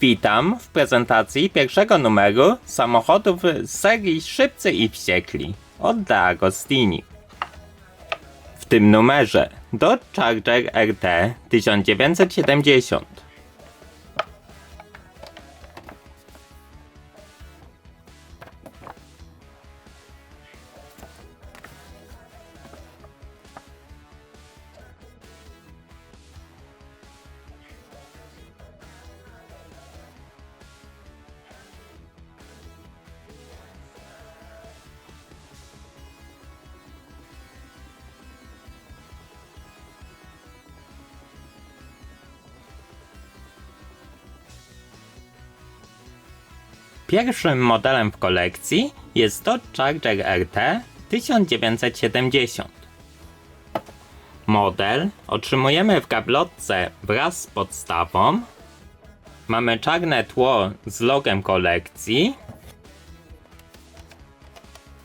Witam w prezentacji pierwszego numeru samochodów z serii Szybcy i Wściekli od De Agostini. W tym numerze Dodge Charger RT 1970. Pierwszym modelem w kolekcji jest Dodge Charger RT 1970. Model otrzymujemy w gablotce wraz z podstawą. Mamy czarne tło z logiem kolekcji.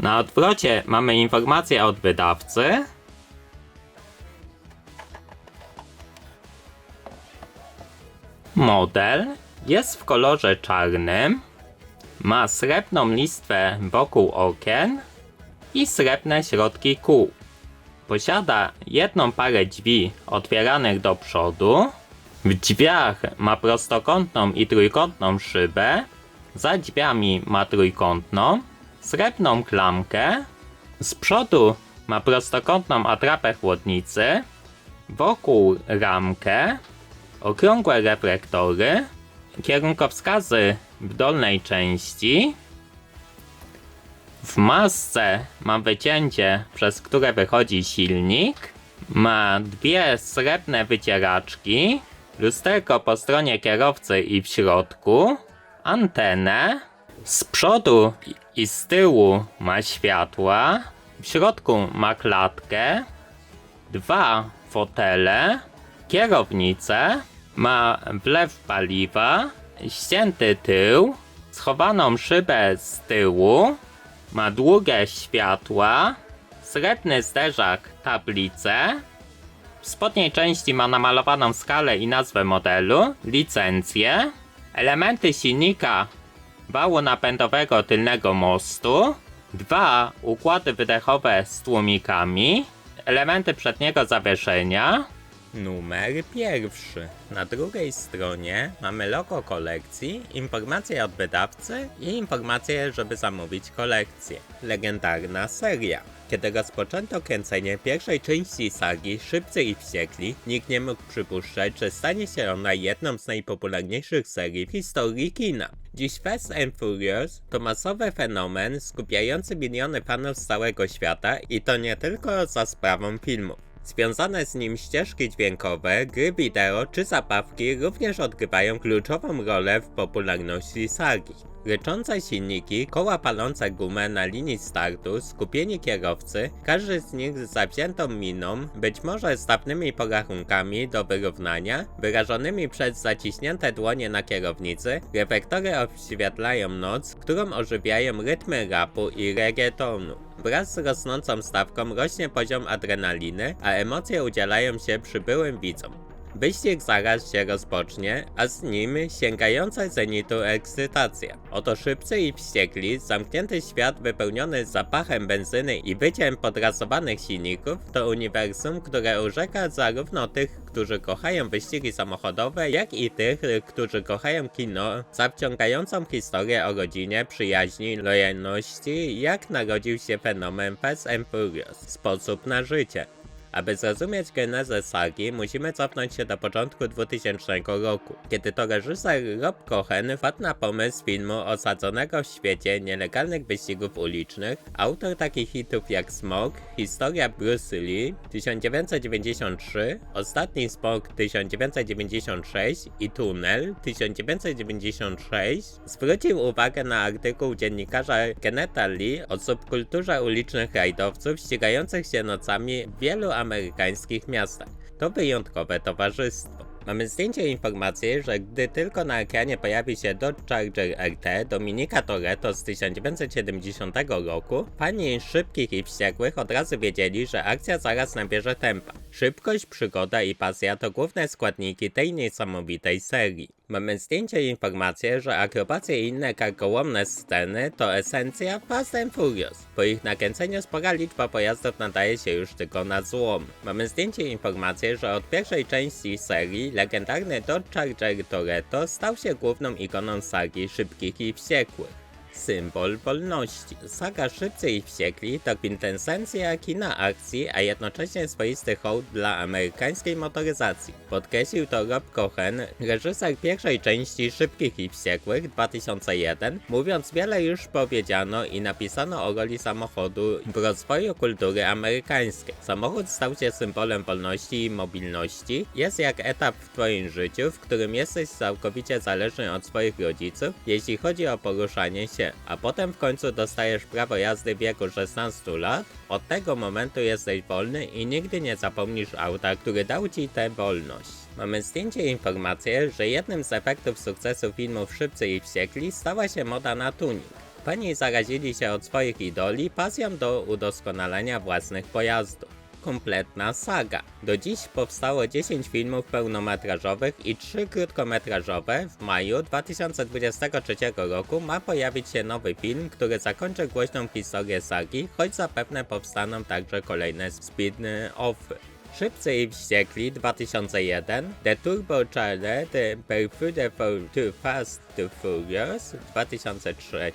Na odwrocie mamy informację od wydawcy. Model jest w kolorze czarnym. Ma srebrną listwę wokół okien i srebrne środki kół. Posiada jedną parę drzwi otwieranych do przodu. W drzwiach ma prostokątną i trójkątną szybę. Za drzwiami ma trójkątną, srebrną klamkę. Z przodu ma prostokątną atrapę chłodnicy. Wokół ramkę, okrągłe reflektory, kierunkowskazy w dolnej części. W masce ma wycięcie, przez które wychodzi silnik. Ma dwie srebrne wycieraczki, lusterko po stronie kierowcy i w środku, antenę. Z przodu i z tyłu ma światła, w środku ma klatkę, dwa fotele, kierownicę, ma wlew paliwa, ścięty tył, schowaną szybę z tyłu, ma długie światła, srebrny zderzak, tablicę, w spodniej części ma namalowaną skalę i nazwę modelu, licencję, elementy silnika wału napędowego tylnego mostu, dwa układy wydechowe z tłumikami, elementy przedniego zawieszenia, Numer pierwszy. Na drugiej stronie mamy logo kolekcji, informacje od wydawcy i informacje, żeby zamówić kolekcję. Legendarna seria. Kiedy rozpoczęto kręcenie pierwszej części sagi Szybcy i Wściekli, nikt nie mógł przypuszczać, że stanie się ona jedną z najpopularniejszych serii w historii kina. Dziś Fast and Furious to masowy fenomen skupiający miliony fanów z całego świata i to nie tylko za sprawą filmów. Związane z nim ścieżki dźwiękowe, gry wideo czy zabawki również odgrywają kluczową rolę w popularności sagi. Ryczące silniki, koła palące gumę na linii startu, skupieni kierowcy, każdy z nich z zawziętą miną, być może z dawnymi porachunkami do wyrównania, wyrażonymi przez zaciśnięte dłonie na kierownicy, reflektory oświetlają noc, którą ożywiają rytmy rapu i reggaetonu. Wraz z rosnącą stawką rośnie poziom adrenaliny, a emocje udzielają się przybyłym widzom. Wyścig zaraz się rozpocznie, a z nim sięgająca zenitu ekscytacja. Oto szybcy i wściekli, zamknięty świat wypełniony zapachem benzyny i byciem podrasowanych silników to uniwersum, które urzeka zarówno tych, którzy kochają wyścigi samochodowe, jak i tych, którzy kochają kino za wciągającą historię o rodzinie, przyjaźni, lojalności, jak narodził się fenomen Fast and Furious, sposób na życie. Aby zrozumieć genezę sagi, musimy cofnąć się do początku 2000 roku, kiedy to reżyser Rob Cohen wpadł na pomysł filmu osadzonego w świecie nielegalnych wyścigów ulicznych. Autor takich hitów jak Smog, Historia Bruce Lee 1993, Ostatni Smog 1996 i Tunel 1996 zwrócił uwagę na artykuł dziennikarza Kenneta Lee o subkulturze ulicznych rajdowców ścigających się nocami w wielu amerykańskich miastach. To wyjątkowe towarzystwo. Mamy zdjęcie i informację, że gdy tylko na ekranie pojawi się Dodge Charger RT Dominika Toretto z 1970 roku, fani szybkich i wściekłych od razu wiedzieli, że akcja zaraz nabierze tempa. Szybkość, przygoda i pasja to główne składniki tej niesamowitej serii. Mamy zdjęcie i informację, że akrobacje i inne karkołomne sceny to esencja Fast and Furious. Po ich nakręceniu spora liczba pojazdów nadaje się już tylko na złom. Mamy zdjęcie i informację, że od pierwszej części serii legendarny Dodge Charger Toretto stał się główną ikoną sagi szybkich i wściekłych symbol wolności. Saga Szybcy i Wściekli to kwintesencja kina akcji, a jednocześnie swoisty hołd dla amerykańskiej motoryzacji. Podkreślił to Rob Cohen, reżyser pierwszej części Szybkich i Wściekłych 2001, mówiąc wiele już powiedziano i napisano o roli samochodu w rozwoju kultury amerykańskiej. Samochód stał się symbolem wolności i mobilności. Jest jak etap w twoim życiu, w którym jesteś całkowicie zależny od swoich rodziców, jeśli chodzi o poruszanie się, a potem w końcu dostajesz prawo jazdy w wieku 16 lat. Od tego momentu jesteś wolny i nigdy nie zapomnisz auta, który dał ci tę wolność. Mamy zdjęcie i informację, że jednym z efektów sukcesu filmów Szybcy i Wściekli stała się moda na tuning. Fani zarazili się od swoich idoli pasją do udoskonalenia własnych pojazdów kompletna saga. Do dziś powstało 10 filmów pełnometrażowych i 3 krótkometrażowe. W maju 2023 roku ma pojawić się nowy film, który zakończy głośną historię sagi, choć zapewne powstaną także kolejne spin-offy. Szybcy i Wściekli 2001, The Turbo Charger, The Pursuit for Too Fast to Furious 2003,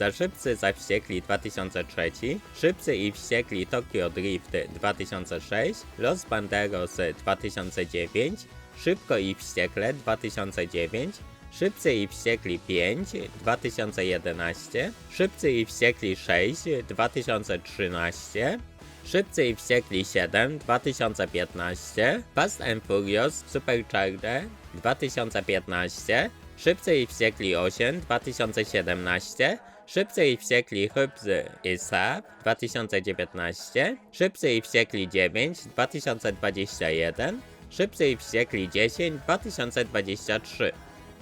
Za Szybcy za Wściekli 2003, Szybcy i Wściekli Tokyo Drift 2006, Los Banderos 2009, Szybko i Wściekle 2009, Szybcy i Wściekli 5 2011, Szybcy i Wściekli 6 2013, Szybcy i Wściekli 7 2015, Fast and Furious Supercharger 2015, Szybcy i Wściekli 8 2017, Szybcy i Wściekli Hybzy i Sap 2019, Szybcy i Wściekli 9 2021, Szybcy i Wściekli 10 2023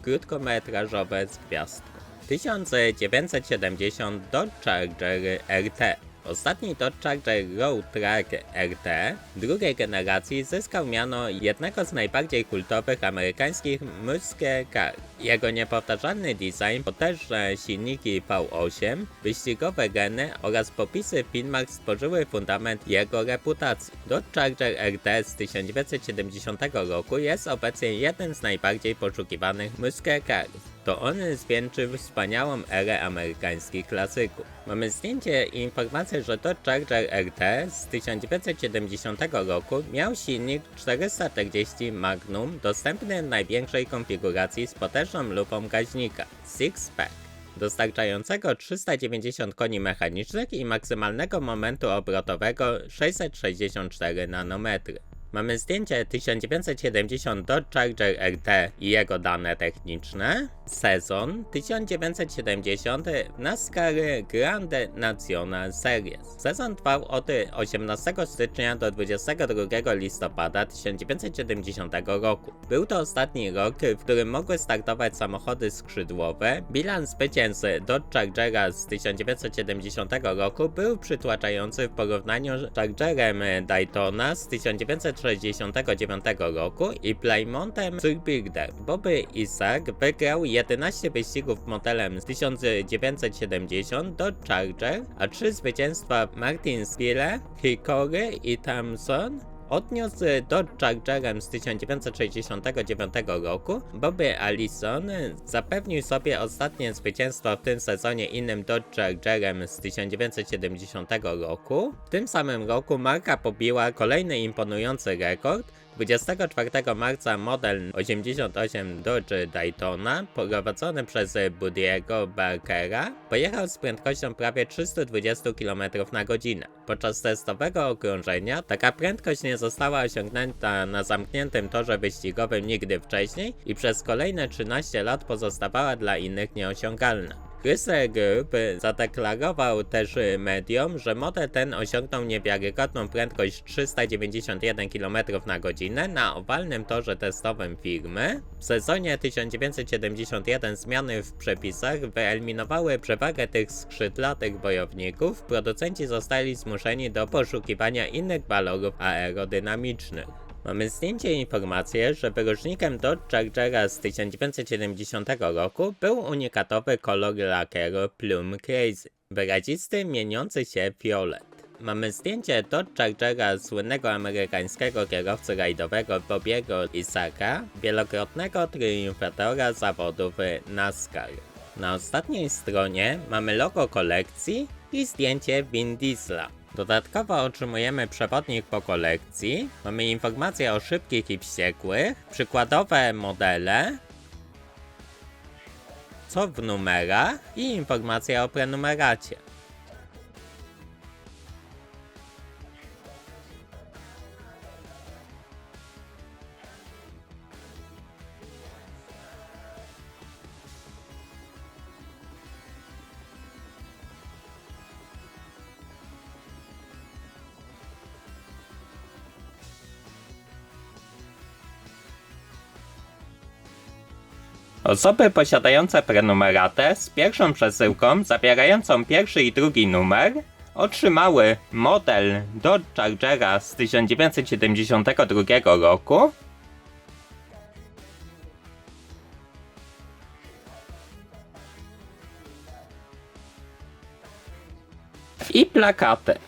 Krótkometrażowe z gwiazdką 1970 Dodge Charger RT Ostatni Dodge Charger Road Track RT drugiej generacji zyskał miano jednego z najbardziej kultowych amerykańskich muscle car. Jego niepowtarzalny design, potężne silniki V8, wyścigowe geny oraz popisy filmach stworzyły fundament jego reputacji. Dodge Charger RT z 1970 roku jest obecnie jednym z najbardziej poszukiwanych muscle to on zwieńczył wspaniałą erę amerykańskich klasyków. Mamy zdjęcie i informację, że Dodge Charger RT z 1970 roku miał silnik 440 Magnum dostępny w największej konfiguracji z potężną lupą gaźnika Six Pack dostarczającego 390 koni mechanicznych i maksymalnego momentu obrotowego 664 nanometry. Mamy zdjęcie 1970 Dodge Charger RT i jego dane techniczne. Sezon 1970 NASCAR Grande National Series. Sezon trwał od 18 stycznia do 22 listopada 1970 roku. Był to ostatni rok, w którym mogły startować samochody skrzydłowe. Bilans zwycięstw Dodge Chargera z 1970 roku był przytłaczający w porównaniu z Chargerem Daytona z 1969 roku i Playmontem Surbuilder. Bobby Isaac wygrał 11 wyścigów modelem z 1970 do Charger, a 3 zwycięstwa Martin Spire, Hickory i Thompson odniósł Dodge Chargerem z 1969 roku. Bobby Allison zapewnił sobie ostatnie zwycięstwo w tym sezonie innym Dodge Chargerem z 1970 roku. W tym samym roku marka pobiła kolejny imponujący rekord, 24 marca model 88 Dodge Daytona, prowadzony przez Budiego Barkera, pojechał z prędkością prawie 320 km na godzinę. Podczas testowego okrążenia taka prędkość nie została osiągnięta na zamkniętym torze wyścigowym nigdy wcześniej i przez kolejne 13 lat pozostawała dla innych nieosiągalna. Chrysler Group zadeklarował też mediom, że model ten osiągnął niewiarygodną prędkość 391 km na godzinę na owalnym torze testowym firmy. W sezonie 1971 zmiany w przepisach wyeliminowały przewagę tych skrzydlatych bojowników. Producenci zostali zmuszeni do poszukiwania innych walorów aerodynamicznych. Mamy zdjęcie i informację, że wyróżnikiem Dodge Chargera z 1970 roku był unikatowy kolor lackeru Plume Crazy, wyrazisty, mieniący się fiolet. Mamy zdjęcie Dodge Chargera słynnego amerykańskiego kierowcy rajdowego Bobiego Isaka, wielokrotnego triumfatora zawodów NASCAR. Na ostatniej stronie mamy logo kolekcji i zdjęcie Vin Diesla. Dodatkowo otrzymujemy przewodnik po kolekcji, mamy informacje o szybkich i wściekłych, przykładowe modele, co w numerach i informacje o prenumeracie. Osoby posiadające prenumeratę z pierwszą przesyłką zawierającą pierwszy i drugi numer otrzymały model Dodge Chargera z 1972 roku i plakaty.